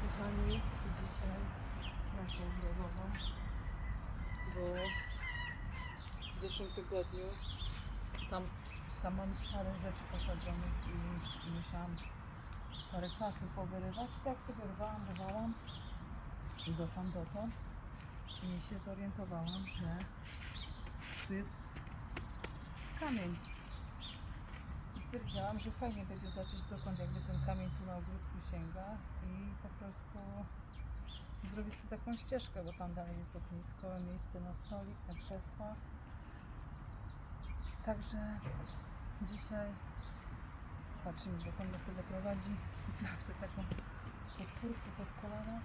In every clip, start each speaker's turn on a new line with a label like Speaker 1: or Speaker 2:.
Speaker 1: kochani, dzisiaj pracę drogową, bo w zeszłym tygodniu tam, tam mam parę rzeczy posadzonych i, musiałam parę kwasy powyrywać. Tak sobie rwałam, rwałam i doszłam dotąd i się zorientowałam, że tu jest kamień. Stwierdziłam, że fajnie będzie zacząć dokąd jakby ten kamień tu na ogródku sięga i po prostu zrobić sobie taką ścieżkę, bo tam dalej jest ognisko, miejsce na stolik, na krzesła. Także dzisiaj patrzymy dokąd nas to doprowadzi. Mam sobie taką podpórkę pod kolana.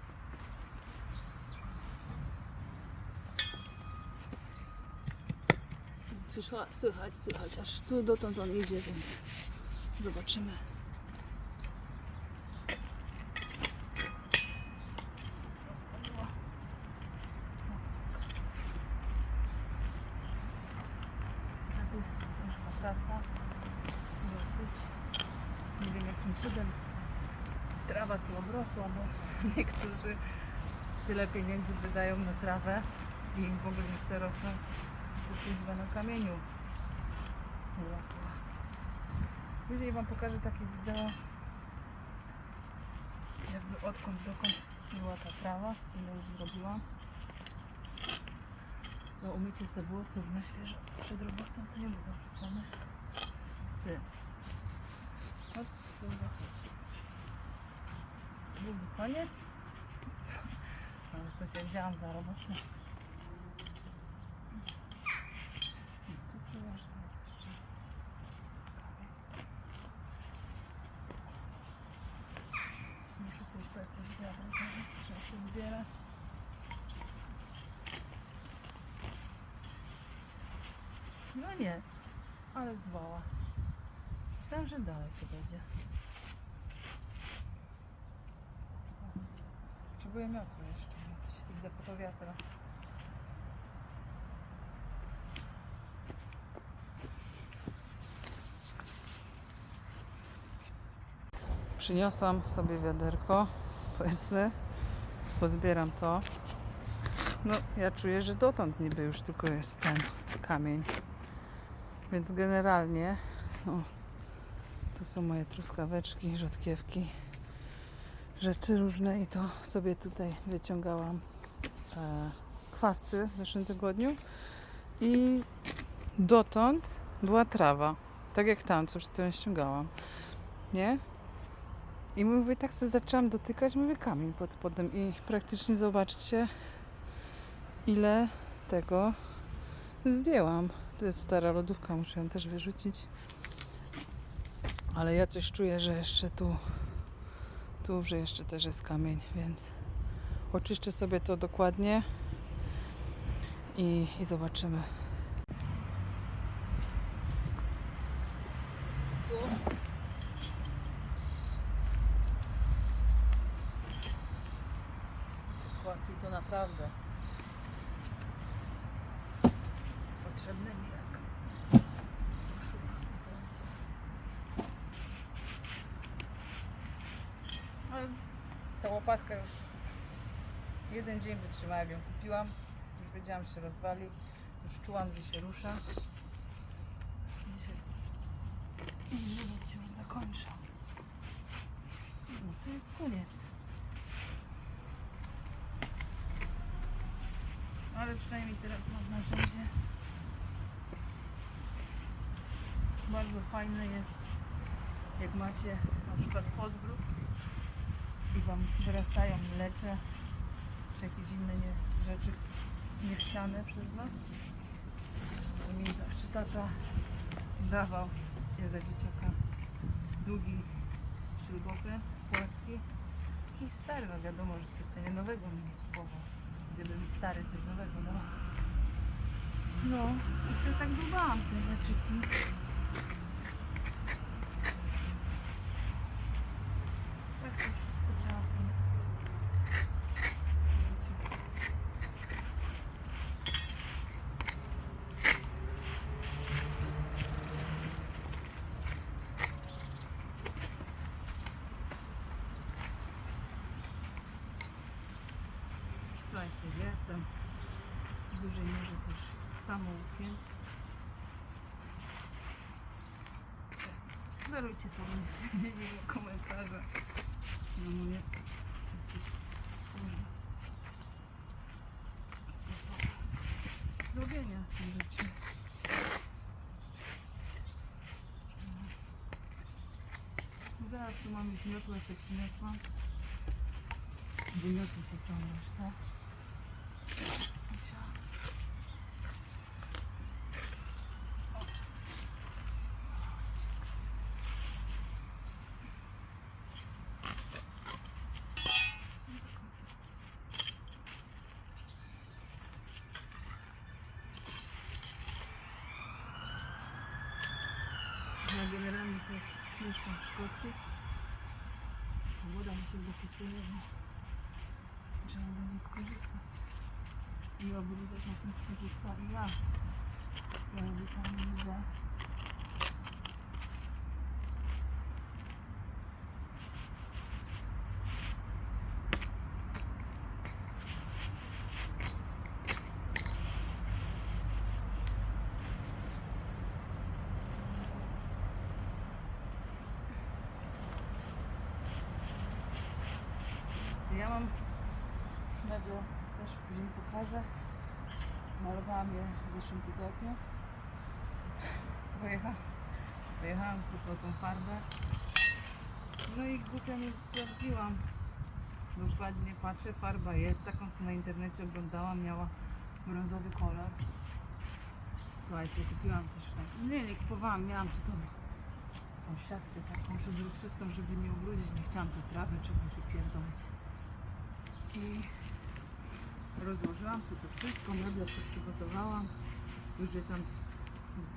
Speaker 1: Słyszała, słychać, słychać, aż tu dotąd on idzie, więc zobaczymy. Niestety ciężka praca, dosyć. Nie wiem jakim cudem trawa tu obrosła, bo niektórzy tyle pieniędzy wydają na trawę i im w ogóle nie chce rosnąć. Kuźwa na kamieniu urosła. Później Wam pokażę takie wideo, jakby odkąd dokąd była ta trawa, ile już zrobiłam. No umycie sobie włosów na świeżo przed robotą to nie był dobry pomysł. Ty. Chodź, kurwa, chodź. Co, to byłby koniec? Ale to się wzięłam za robotę. I tu czuję, że jest jeszcze kamień. Po jakieś wiadro znaleźć, trzeba się zbierać. No nie, ale zwała. Myślałam, że dalej to będzie. Potrzebuję miotły jeszcze, więc idę po to wiatra. Przyniosłam sobie wiaderko, powiedzmy, pozbieram to. No, ja czuję, że dotąd niby już tylko jest ten kamień. Więc generalnie, o, tu są moje truskaweczki, rzodkiewki, rzeczy różne i to sobie tutaj wyciągałam e, kwasty w zeszłym tygodniu i dotąd była trawa, tak jak tam, co przed chwilą ściągałam, nie? I mówię, tak sobie zaczęłam dotykać, mówię, kamień pod spodem i praktycznie zobaczcie, ile tego zdjęłam. To jest stara lodówka, muszę ją też wyrzucić. Ale ja coś czuję, że jeszcze tu, tu, że jeszcze też jest kamień, więc oczyszczę sobie to dokładnie i, i zobaczymy. Chłopaki to naprawdę potrzebne mi jak ta łopatka już jeden dzień wytrzymała, jak ją kupiłam. Już wiedziałam, że się rozwali. Już czułam, że się rusza. Dzisiaj żywot się już zakończył. No to jest koniec. Ale przynajmniej teraz mam narzędzie. Bardzo fajne jest, jak macie na przykład pozbród i Wam wyrastają mlecze czy jakieś inne nie, rzeczy niechciane przez Was. Mi zawsze tata dawał, ja za dzieciaka, długi śrubokręt płaski. Jakiś stary, no wiadomo, że specjalnie nowego mi nie kupował. Mi stary coś nowego dał. No, i sobie tak dłubałam te meczyki. Jak to wszystko trzeba tu wyciągać. Ja jestem w dużej mierze też samoukiem. Darujcie sobie jego komentarze na moje jakieś różne sposoby robienia rzeczy. Zaraz tu mam już miotłę, sobie przyniosłam. Wyniosę sobie całą resztę. Cia. Ja generalnie sobie mieszkam w Szkocji. Woda mi się dopisuje, więc trzeba będzie skorzystać. I obrócę na tym skorzysta i ja. Ja tam mam meble, też później pokażę. Malowałam je w zeszłym tygodniu. Pojechałam, pojechałam sobie tą farbę. No i głupia nie sprawdziłam. Dokładnie patrzę, farba jest taką, co na internecie oglądałam, miała brązowy kolor. Słuchajcie, kupiłam też tak. Nie, nie kupowałam, miałam tu tą, siatkę taką przezroczystą, żeby nie ubrudzić. Nie chciałam tu trawy czy coś upierdolić. I rozłożyłam sobie to wszystko, meble sobie przygotowałam. Już je tam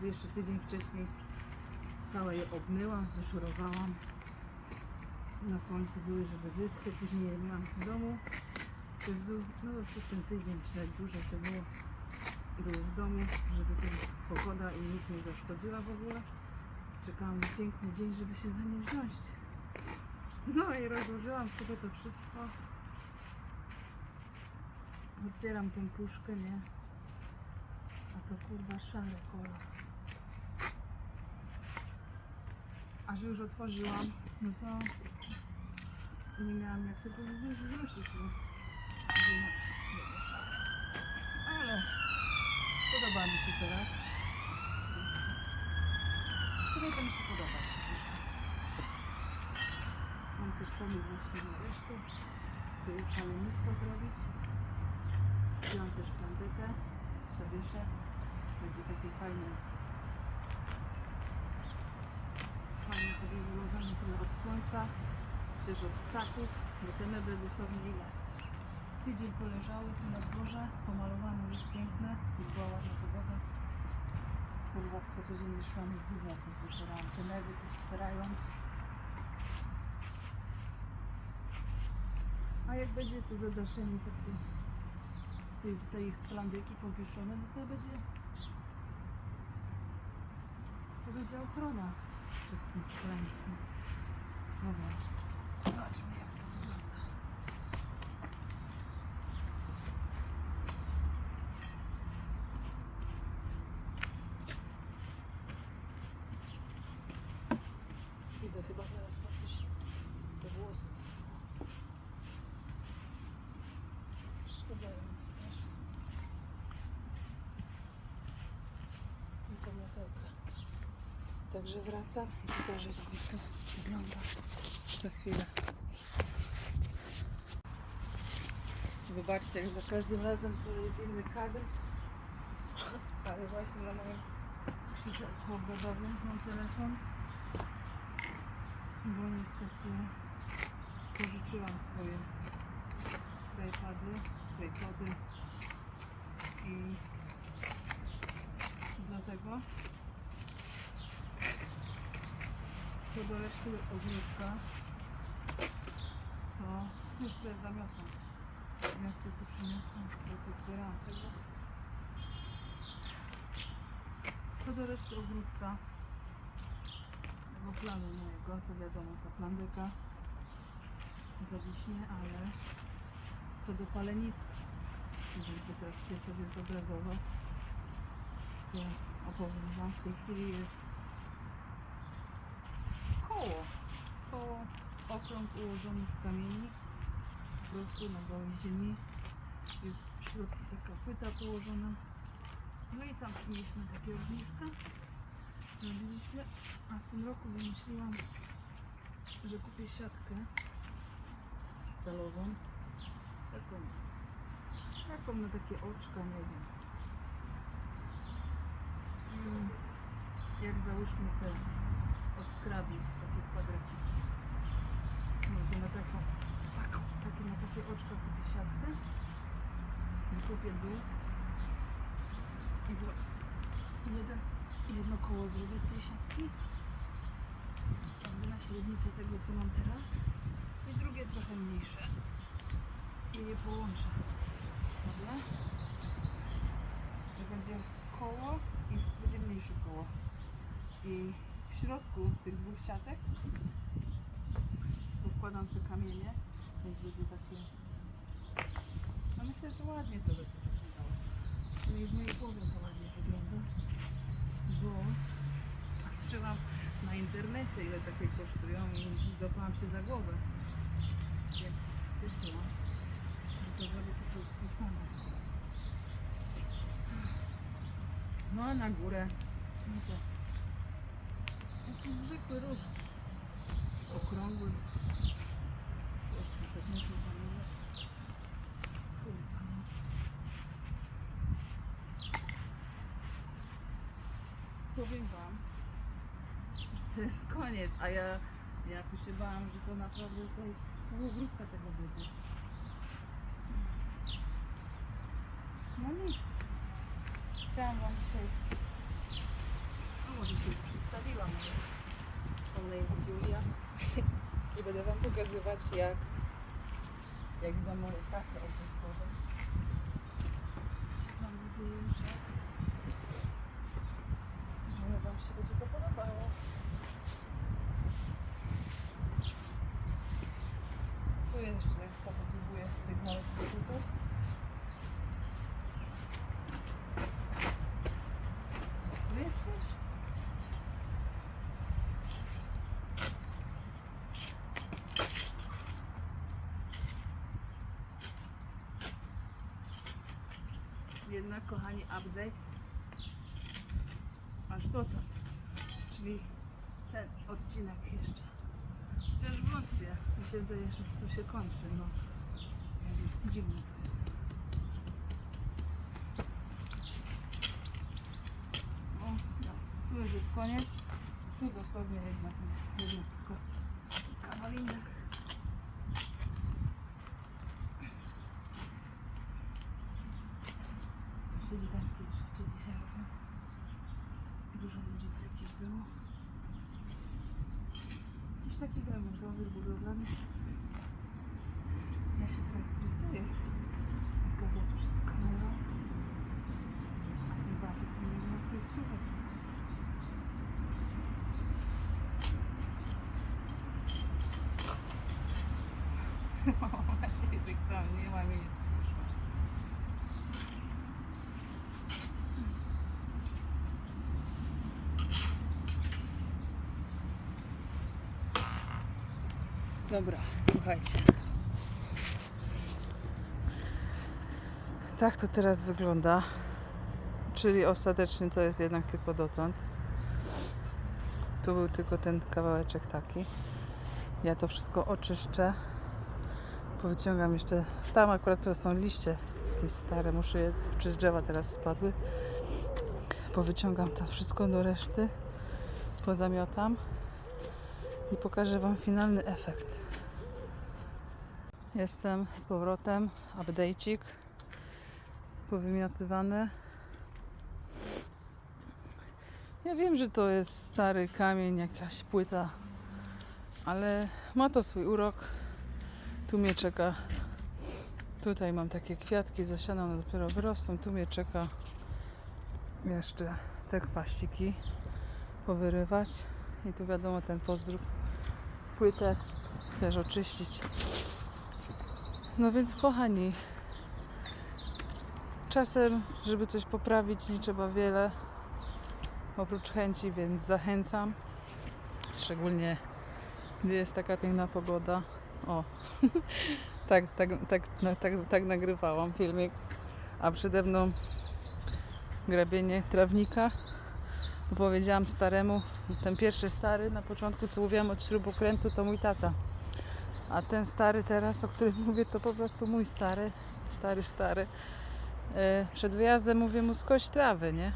Speaker 1: jeszcze tydzień wcześniej całe je obmyłam, wyszurowałam. Na słońcu były, żeby wyschły, później je miałam w domu. Przez, no, przez ten tydzień, czy nawet dłużej to było, były w domu, żeby tu pogoda i nic nie zaszkodziła w ogóle. Czekałam na piękny dzień, żeby się za nie wziąć. No i rozłożyłam sobie to wszystko. Otwieram tą puszkę, nie? A to kurwa szary kolor. Aż już otworzyłam, no to nie miałam jak tego zwrócić, więc będzie szary. Ale podoba mi się teraz. W sumie to mi się podoba. Mam też pomysł właśnie na resztę, by palenisko zrobić. Wziąłam też plandykę, zawieszę. Będzie taki fajny, fajny odizolowany tyle od słońca, też od ptaków, bo te meble dosłownie ile? Tydzień poleżały tu na dworze, pomalowane już piękne, była ładna pogoda. Kurwa, tylko codziennie szłam i gówna z nich. Te mewy tu zserają. A jak będzie to zadaszenie takie z z tej splandyki powieszone, no to będzie to będzie ochrona przed tym srańskim. Dobra, zobaczmy jak to wygląda. Idę chyba zaraz po coś do włosów. Szkoda mi strasznie. Tylko miotełka. Także wracam i pokażę wam to wygląda za chwilę. Wybaczcie, jak za każdym razem to jest inny kadr. Ale właśnie na moim krzesełku obrazowym mam telefon. Bo niestety pożyczyłam swoje tripody, tripody i dlatego co do reszty ogródka to już tutaj zamiatam. Zamiatkę tu przyniosłam, bo to zbierałam tego. Co do reszty ogródka tego planu mojego, to wiadomo ta plandyka zawiśnie, ale co do paleniska jeżeli potraficie sobie zobrazować, to opowiem Wam. W tej chwili jest koło. Koło, okrąg ułożony z kamieni, po prostu na gołej ziemi. Jest w środku taka płyta położona. No i tam mieliśmy takie ogniska. Robiliśmy, a w tym roku wymyśliłam, że kupię siatkę stalową. Taką, taką na takie oczka, nie wiem. Mm, Jak załóżmy te od skrabi, takie kwadraciki. To na taką, taką, takie na takie oczka kupię siatkę. I kupię dół. I zro... jeden, jedno koło zrobię z tej siatki. Na średnicę tego, co mam teraz. I drugie trochę mniejsze. I je połączę sobie. Że będzie koło i będzie mniejsze koło. I w środku tych dwóch siatek wkładam sobie kamienie, więc będzie takie. No myślę, że ładnie to będzie wyglądało. Przynajmniej w mojej głowie to ładnie wygląda, bo patrzyłam na internecie, ile takie kosztują i złapałam się za głowę. Więc stwierdziłam, że to zrobię po prostu sama. No a na górę, no jakiś zwykły róż. Okrągły. Już sobie tak mocno zamierzę. Kurwa, no. Powiem wam, to jest koniec, a ja, ja tu się bałam, że to naprawdę tutaj z pół ogródka tego będzie. No nic. Chciałam wam dzisiaj, no może się przedstawiłam, ale mam na imię Julia i będę wam pokazywać jak, jak idą moje prace ogródkowe. Mam nadzieję, że, że wam się będzie to podobało. Tu jeszcze powybudowuję z tych małych produktów. Co tu jesteś? Jednak, kochani, update aż dotąd. Czyli ten odcinek jeszcze. Chociaż wątpię. Mi się wydaje, że tu się kończy. No. Jezus, dziwne to jest. O, no. Tu już jest koniec. Tu dosłownie jednak jeden tylko kawalinek. Dużo ludzi tu jakieś było. Jakiś taki remontowy, budowlany. Ja się teraz stresuję. Gadać przed kamerą. A tym bardziej powinienem jak to jest słuchać. Mam nadzieję, że tam nie ma mnie Dobra, słuchajcie. Tak to teraz wygląda. Czyli ostatecznie to jest jednak tylko dotąd. Tu był tylko ten kawałeczek taki. Ja to wszystko oczyszczę. Powyciągam jeszcze. Tam akurat to są liście jakieś stare. Muszę je, czy z drzewa teraz spadły. Powyciągam to wszystko do reszty. Pozamiotam i pokażę Wam finalny efekt. Jestem z powrotem, update'ik powymiotywane. Ja wiem, że to jest stary kamień, jakaś płyta, ale ma to swój urok. Tu mnie czeka. Tutaj mam takie kwiatki zasiane, one dopiero wyrosną. Tu mnie czeka jeszcze te kwaściki powyrywać. I tu wiadomo ten pozbróg płytę też oczyścić. No więc kochani, czasem, żeby coś poprawić, nie trzeba wiele oprócz chęci, więc zachęcam. Szczególnie gdy jest taka piękna pogoda. O, tak, tak, tak, no, tak, tak nagrywałam filmik, a przede mną grabienie trawnika. Powiedziałam staremu, ten pierwszy stary na początku, co mówiłam od śrubokrętu, to mój tata. A ten stary teraz, o którym mówię, to po prostu mój stary, stary, stary. E, Przed wyjazdem mówię mu skoś trawy, nie?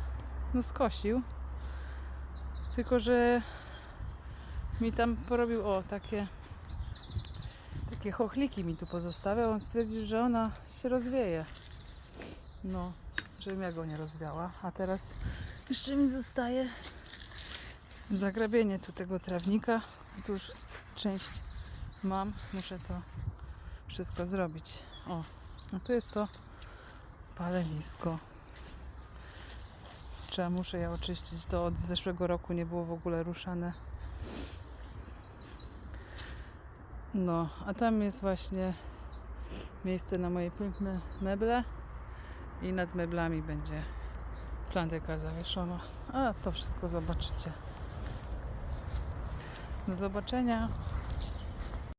Speaker 1: No skosił. Tylko, że mi tam porobił, o, takie takie chochliki mi tu pozostawiał. On stwierdził, że ona się rozwieje. No, żebym ja go nie rozwiała. A teraz jeszcze mi zostaje zagrabienie tu tego trawnika. Tu już część mam. Muszę to wszystko zrobić. O, no tu jest to palenisko. Trzeba, muszę je oczyścić. To od zeszłego roku nie było w ogóle ruszane. No, a tam jest właśnie miejsce na moje piękne meble i nad meblami będzie plantyka zawieszona. A to wszystko zobaczycie. Do zobaczenia.